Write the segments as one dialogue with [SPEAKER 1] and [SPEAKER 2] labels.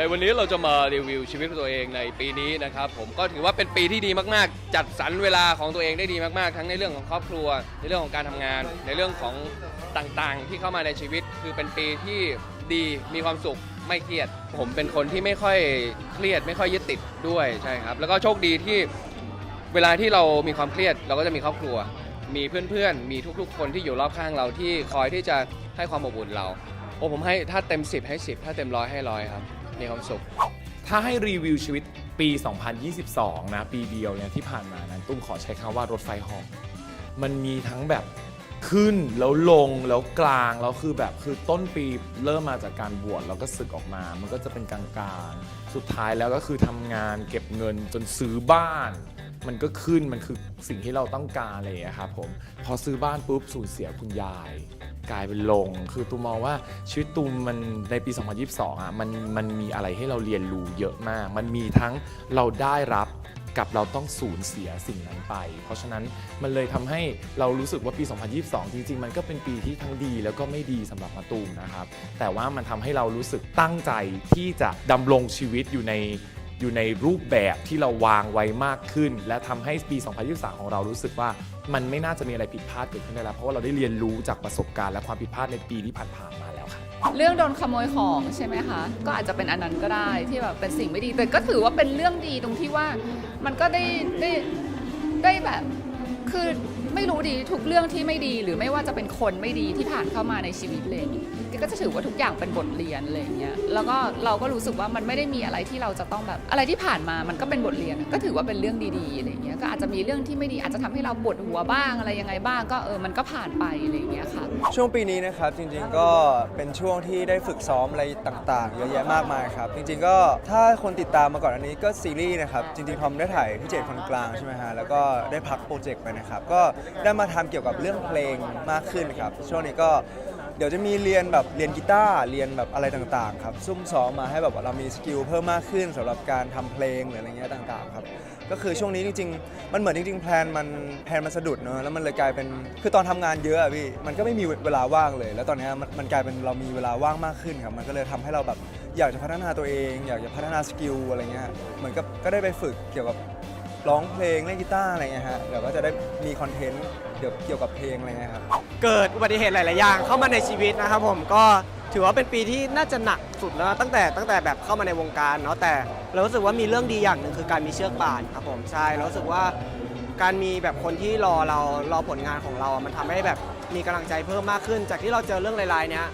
[SPEAKER 1] ในวันนี้เราจะมารีวิวชีวิตของตัวเองในปีนี้นะครับ ผมก็ถือว่าเป็นปีที่ดีมากๆ จัดสรรเวลาของตัวเองได้ดีมากๆ ทั้งในเรื่องของครอบครัว ในเรื่องของการทำงาน ในเรื่องของต่างๆ ที่เข้ามาในชีวิต คือเป็นปีที่ดีมีความสุขไม่เครียด ผมเป็นคนที่ไม่ค่อยเครียด ไม่ค่อยยึดติดด้วยใช่ครับ แล้วก็โชคดีที่เวลาที่เรามีความเครียด เราก็จะมีครอบครัว มีเพื่อนๆ มีทุกๆ คนที่อยู่รอบข้างเราที่คอยที่จะให้ความอบอุ่นเรา โอ้ผมให้ถ้าเต็ม 10 ให้ 10 ถ้าเต็มร้อยให้ร้อยครับ มีความสุข
[SPEAKER 2] ถ้าให้รีวิวชีวิตปี 2022 นะ ปีเดียวเนี่ยที่ผ่านมานั้นตุ้มขอใช้คำว่ารถไฟหอกมันมีทั้งแบบขึ้นแล้วลงแล้วกลางแล้วคือแบบคือต้นปีเริ่มมาจากการบวชแล้วก็ศึกออกมา มันก็จะเป็นกลางๆ สุดท้ายแล้วก็คือทำงานเก็บเงินจนซื้อบ้าน มันก็ขึ้นมันคือสิ่งที่เราต้องการอะไรอย่างเลยครับผมพอซื้อบ้านปุ๊บสูญเสียคุณยาย กลายเป็นลง คือตูมมองว่าชีวิตตูมมันในปี 2022 อะมันมันมีอะไรให้เราเรียนรู้เยอะมาก มันมีทั้งเราได้รับกับเราต้องสูญเสียสิ่งนั้นไป เพราะฉะนั้นมันเลยทำให้เรารู้สึกว่าปี 2022 จริง ๆ มันก็เป็นปีที่ทั้งดีแล้วก็ไม่ดีสำหรับมาตูมนะครับ แต่ว่ามันทำให้เรารู้สึกตั้งใจที่จะดำรงชีวิตอยู่ใน อยู่ในรูปแบบที่เราวางไว้มากขึ้น และทำให้ปี 2023 ของเรารู้สึกว่ามันไม่น่าจะมีอะไรผิดพลาดเกิดขึ้นได้แล้ว เพราะว่าเราได้เรียนรู้จากประสบการณ์และความผิดพลาดในปีที่ผ่านๆมาแล้วครับ
[SPEAKER 3] เรื่องโดนขโมยของใช่ไหมคะ ก็อาจจะเป็นอันนั้นก็ได้ที่แบบเป็นสิ่งไม่ดีแต่ก็ถือว่าเป็นเรื่องดีตรงที่ว่ามันก็ได้ได้ได้แบบคือ ไม่รู้ดีทุกเรื่องที่ไม่ดีหรือไม่ว่าจะเป็นคนไม่ดีที่ผ่านเข้ามาในชีวิตเลยก็จะถือว่าทุกอย่างเป็นบทเรียนอะไรเงี้ยแล้วก็เราก็รู้สึกว่ามันไม่ได้มีอะไรที่เราจะต้องแบบอะไรที่ผ่านมามันก็เป็นบทเรียน ก็ถือว่าเป็นเรื่องดีๆอะไรเงี้ยก็อาจจะมีเรื่องที่ไม่ดีอาจจะทำให้เราปวดหัวบ้างอะไรยังไงบ้าง ก็เออมันก็ผ่านไปอะไรเงี้ยค่ะ
[SPEAKER 4] ช่วงปีนี้นะครับจริง ๆก็เป็นช่วงที่ได้ฝึกซ้อมอะไรต่างๆเยอะแยะมากมายครับจริง ๆ ก็ถ้าคนติดตามมาก่อนอันนี้ก็ซีรีส์นะครับจริงๆทอมได้ถ่ายพี่เจตคนกลางใช่ไหมฮะแล้วก็ได้พักโปรเจกต์ไปนะครับก็ได้มาทำเกี่ยวกับเรื่องเพลงมากขึ้นครับ ช่วงนี้ก็เดี๋ยวจะมีเรียนแบบเรียนกีตาร์เรียนแบบอะไรต่างๆครับซุ่มซ้อมมาให้แบบว่าเรามีสกิลเพิ่มมากขึ้นสำหรับการทำเพลงหรืออะไรเงี้ยต่างๆครับก็คือช่วงนี้จริงๆ มันเหมือนจริงๆแพลนมันแพลนมันสะดุดเนอะแล้วมันเลยกลายเป็นคือตอนทำงานเยอะอะพี่มันก็ไม่มีเวลาว่างเลย แล้วตอนเนี้ยมันมันกลายเป็นเรามีเวลาว่างมากขึ้นครับมันก็เลยทำให้เราแบบอยากจะพัฒนาตัวเอง อยากจะพัฒนาสกิลอะไรเงี้ยเหมือนกับก็ได้ไปฝึกเกี่ยวกับ ร้องเพลงเล่นกีตาร์อะไรเงี้ยฮะเดี๋ยวก็จะได้มีคอนเทนต์เดี๋ยวเกี่ยวกับเพลงอะไรเงี้ยครับ
[SPEAKER 5] เกิดอุบัติเหตุหลาย ๆ อย่างเข้ามาในชีวิตนะครับผมก็ถือว่าเป็นปีที่น่าจะหนักสุดแล้วตั้งแต่ตั้งแต่แบบเข้ามาในวงการเนาะแต่เรารู้สึกว่ามีเรื่องดีอย่างหนึ่งคือการมีเชือกป่านครับผมใช่เรารู้สึกว่าการมีแบบคนที่รอเรารอผลงานของเราอะมันทำให้แบบมีกำลังใจเพิ่มมากขึ้น จากที่เราเจอเรื่องรายๆเนี้ย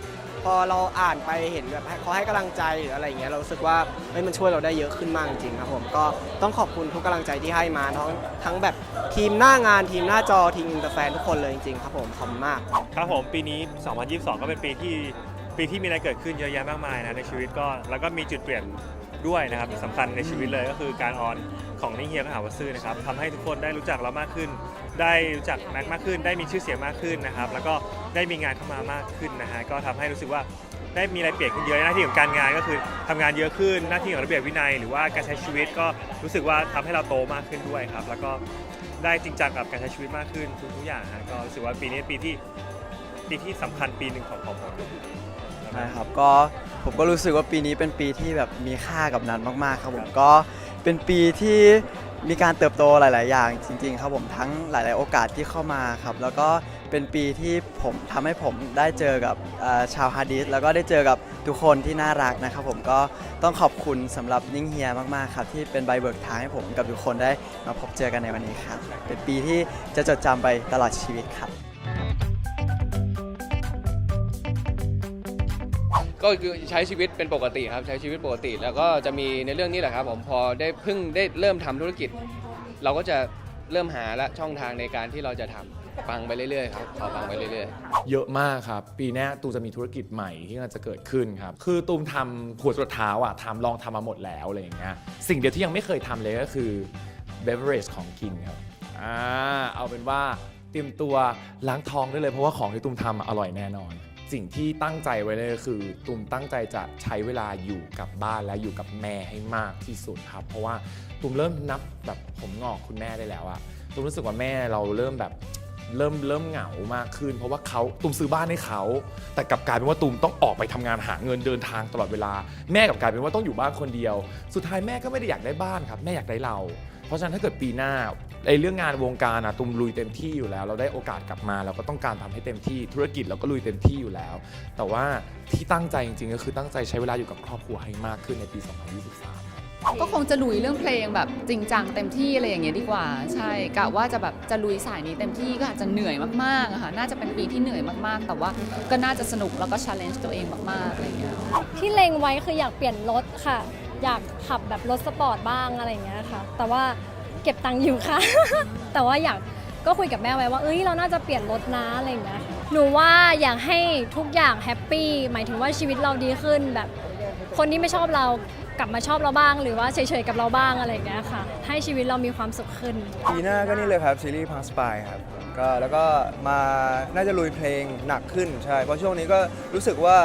[SPEAKER 5] พอเราอ่านไปเห็นแบบเขาให้กำลังใจหรืออะไรอย่างเงี้ยเรารู้สึกว่าเฮ้ยมันช่วยเราได้เยอะขึ้นมากจริงครับผมก็ต้องขอบคุณทุกกำลังใจที่ให้มาทั้งทั้งแบบทีมหน้างานทีมหน้าจอทีมอินเตอร์แฟนทุกคนเลยจริงๆครับผมขอบคุณมาก
[SPEAKER 6] ครับผมปีนี้ 2022 ก็เป็นปีที่ปีที่มีอะไรเกิดขึ้นเยอะแยะมากมายนะในชีวิตก็แล้วก็มีจุดเปลี่ยนด้วยนะครับสำคัญในชีวิตเลยก็คือการออน ของนิเฮียมหาวซื่อนะครับทำให้ทุกคนได้รู้จักเรามากขึ้น ได้รู้จักแม็กมากขึ้น ได้มีชื่อเสียงมากขึ้นนะครับ แล้วก็ได้มีงานเข้ามามากขึ้นนะฮะก็ทำให้รู้สึกว่าได้มีอะไรเปลี่ยนขึ้นเยอะหน้าที่ของการงานก็คือทำงานเยอะขึ้นหน้าที่ของระเบียบวินัย หรือว่าการใช้ชีวิตก็รู้สึกว่าทำให้เราโตมากขึ้นด้วยครับ แล้วก็ได้จริงจังกับการใช้ชีวิตมากขึ้นทุกๆอย่างฮะก็รู้สึกว่าปีนี้เป็นปีที่ปีที่สำคัญปีหนึ่งของของผม
[SPEAKER 7] นะครับก็ผมก็รู้สึกว่าปีนี้เป็นปีที่แบบมีค่ากับนันมากๆครับผมก็ เป็นปีที่มีการเติบโตหลาย ๆ อย่างจริง ๆ ครับผมทั้งหลาย ๆ โอกาสที่เข้ามาครับ แล้วก็เป็นปีที่ผมทำให้ผมได้เจอกับชาวฮาดดิสแล้วก็ได้เจอกับทุกคนที่น่ารักนะครับ ผมก็ต้องขอบคุณสำหรับนิ่งเฮียมาก ๆ ครับที่เป็นใบเบิกทางให้ผมกับทุกคนได้มาพบเจอกันในวันนี้ครับ เป็นปีที่จะจดจำไปตลอดชีวิตครับ
[SPEAKER 1] ก็คือใช้ชีวิตเป็นปกติครับใช้ชีวิตปกติ แล้วก็จะมีในเรื่องนี้แหละครับผมพอได้เพิ่งได้เริ่มทำธุรกิจ เราก็จะเริ่มหาละช่องทางในการที่เราจะทำฟังไปเรื่อยๆครับขอฟังไปเรื่อยๆ
[SPEAKER 2] เยอะมากครับ ปีหน้าตูมจะมีธุรกิจใหม่ที่กำลังจะเกิดขึ้นครับ คือตูมทำหัวจรดเท้าอะทำลองทำมาหมดแล้วอะไรอย่างเงี้ยสิ่งเดียวที่ยังไม่เคยทำเลยก็คือ beverage ของกินครับอ่าเอาเป็นว่าเตรียมตัวล้างท้องได้เลยเพราะว่าของที่ตูมทำอะอร่อยแน่นอน สิ่งที่ตั้งใจไว้เลยก็คือตูมตั้งใจจะใช้เวลาอยู่กับบ้านและอยู่กับแม่ให้มากที่สุดครับ เพราะว่าตูมเริ่มนับแบบผมงอกคุณแม่ได้แล้วอะตูมรู้สึกว่าแม่เราเริ่มแบบเริ่มเริ่มเหงามากขึ้น เพราะว่าเขาตูมซื้อบ้านให้เขา แต่กลับกลายเป็นว่าตูมต้องออกไปทำงานหาเงินเดินทางตลอดเวลา แม่กลับกลายเป็นว่าต้องอยู่บ้านคนเดียว สุดท้ายแม่ก็ไม่ได้อยากได้บ้านครับ แม่อยากได้เรา เพราะฉะนั้นถ้าเกิดปีหน้า ไอ้เรื่องงานวงการอะตุมลุยเต็มที่อยู่แล้ว เราได้โอกาสกลับมาเราก็ต้องการทำให้เต็มที่ธุรกิจเราก็ลุยเต็มที่อยู่แล้ว แต่ว่าที่ตั้งใจจริงๆ ก็คือตั้งใจใช้เวลาอยู่กับครอบครัวให้มากขึ้นในปี 2023ครับ
[SPEAKER 3] ก็คงจะลุยเรื่องเพลงแบบจริงจังเต็มที่อะไรอย่างเงี้ยดีกว่า ใช่กะว่าจะแบบจะลุยสายนี้เต็มที่ก็อาจจะเหนื่อยมากๆอะค่ะน่าจะเป็นปีที่เหนื่อยมากๆ แต่ว่าก็น่าจะสนุกแล้วก็ชาเลนจ์ตัวเองมากๆอะไรอย่างเงี้ย
[SPEAKER 8] ที่เล็งไว้คืออยากเปลี่ยนรถค่ะ อยากขับแบบรถสปอร์ตบ้างอะไรอย่างเงี้ยค่ะ แต่ว่า เก็บตังค์อยู่ค่ะ แต่ว่าอยากก็คุยกับแม่ไว้ว่า เอ้ย เราน่าจะเปลี่ยนรถนะอะไรอย่างเงี้ย หนูว่าอยากให้ทุกอย่างแฮปปี้ หมายถึงว่าชีวิตเราดีขึ้นแบบ คนที่ไม่ชอบเรากลับมาชอบเราบ้าง หรือว่าเฉยๆกับเราบ้างอะไรอย่างเงี้ยค่ะ ให้ชีวิตเรามีความสุขขึ้น
[SPEAKER 4] ปีหน้าก็นี่เลยครับซีรีส์พังสปายครับ ก็แล้วก็มาน่าจะลุยเพลงหนักขึ้นใช่ เพราะช่วงนี้ก็รู้สึกว่า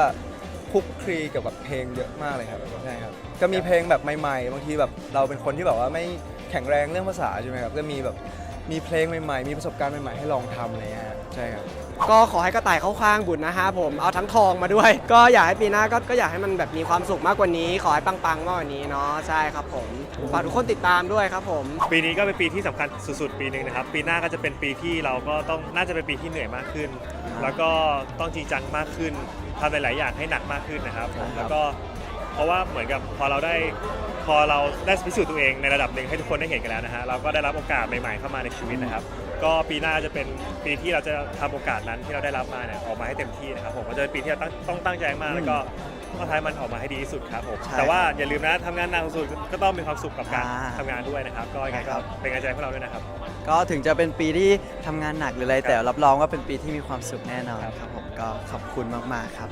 [SPEAKER 4] คลุกคลีเกี่ยวกับเพลงเยอะมากเลยครับใช่ครับก็มีเพลงแบบใหม่ๆบางทีแบบเราเป็นคนที่แบบว่าไม่แข็งแรงเรื่องภาษาใช่ไหมครับก็มีแบบมีเพลงใหม่ๆ มีประสบการณ์ใหม่ๆให้ลองทำอะไรเงี้ยฮะใช่ครับ
[SPEAKER 5] ก็ขอให้กระต่ายเข้าข้างบุญนะฮะผมเอาทั้งทองมาด้วย ก็อยากให้ปีหน้าก็ก็อยากให้มันแบบมีความสุขมากกว่านี้ ขอให้ปังๆมากกว่านี้เนาะใช่ครับผมฝากทุกคนติดตามด้วยครับผม
[SPEAKER 6] ปีนี้ก็เป็นปีที่สำคัญสุดๆปีหนึ่งนะครับ ปีหน้าก็จะเป็นปีที่เราก็ต้องน่าจะเป็นปีที่เหนื่อยมากขึ้น แล้วก็ต้องจริงจังมากขึ้น ทำหลายๆอย่างให้หนักมากขึ้นนะครับผม
[SPEAKER 4] ครับ
[SPEAKER 6] แล้วก็เพราะว่าเหมือนกับพอเราได้พอเราได้พิสูจน์ตัวเองในระดับหนึ่งให้ทุกคนได้เห็นกันแล้วนะฮะเราก็ได้รับโอกาสใหม่ๆเข้ามาในชีวิตนะครับ ก็ปีหน้าจะเป็นปีที่เราจะทำโอกาสนั้นที่เราได้รับมาเนี่ยออกมาให้เต็มที่นะครับผมก็จะเป็นปีที่เราตั้งต้องตั้งใจมากแล้วก็ ต้องทำให้มันออกมาให้ดีที่สุดครับผม
[SPEAKER 7] ใช่
[SPEAKER 6] แต่ว่าอย่าลืมนะทำงานหนักสุดๆก็ต้องมีความสุขกับการ
[SPEAKER 7] อ่า
[SPEAKER 6] ทำงานด้วยนะครับ ก็ยังไงก็เป็นกำลังใจให้พวกเราด้วยนะครับ
[SPEAKER 7] ก็ถึงจะเป็นปีที่ทำงานหนักหรืออะไร แต่รับรองว่าเป็นปีที่มีความสุขแน่นอนครับ ผมก็ขอบคุณมาก ๆ ครับ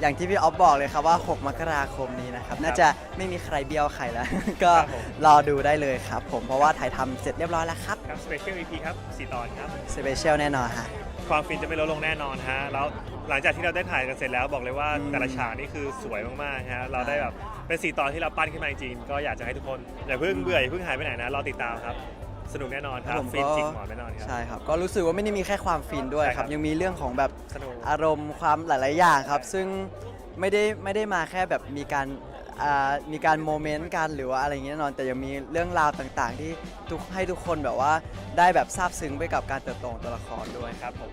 [SPEAKER 7] อย่างที่พี่ออฟบอกเลยครับว่า 6 มกราคมนี้นะครับ น่าจะไม่มีใครเบี้ยวใครแล้ว ก็
[SPEAKER 6] ครับผม
[SPEAKER 7] รอดูได้เลยครับ ผมเพราะว่าถ่ายทำเสร็จเรียบร้อยแล้วครับ
[SPEAKER 6] ครับ Special EP ครับ4ตอนครับ
[SPEAKER 7] สเปเชียลแน่นอนฮะ
[SPEAKER 6] ความฟินจะไม่ลดลงแน่นอนฮะแล้วหลังจากที่เราได้ถ่ายกันเสร็จแล้วบอกเลยว่า
[SPEAKER 7] อืม
[SPEAKER 6] แต่ละฉากนี่คือสวยมากๆฮะเราได้แบบเป็น4ตอนที่เราปั้นขึ้นมาจริงๆก็อยากจะให้ทุกคนอย่าเพิ่งเบื่ออย่าเพิ่งหายไปไหนนะรอติดตามครับ สนุกแน่นอนครับ
[SPEAKER 7] ผม
[SPEAKER 6] ฟิน
[SPEAKER 7] ก็
[SPEAKER 6] จริงหมอนแน่นอนครับ
[SPEAKER 7] ใช่ครับ ก็รู้สึกว่าไม่ได้มีแค่ความฟินด้วย
[SPEAKER 6] ใช่
[SPEAKER 7] ค
[SPEAKER 6] ครั
[SPEAKER 7] รับ
[SPEAKER 6] บ
[SPEAKER 7] ยังมีเรื่องของแบบ
[SPEAKER 6] สนุก
[SPEAKER 7] อารมณ์ความหลาย ๆ อย่างครับ
[SPEAKER 6] ใช่
[SPEAKER 7] ซึ่งไม่ได้ไม่ได้มาแค่แบบมีการ อ่ามีการโมเมนต์กันหรือว่าอะไรอย่างเงี้ยแน่นอน แต่ยังมีเรื่องราวต่างๆ ที่ทุกให้ทุกคนแบบว่าได้แบบซาบซึ้งไปกับการเติบโตของตัวละครด้วย
[SPEAKER 6] ครับผม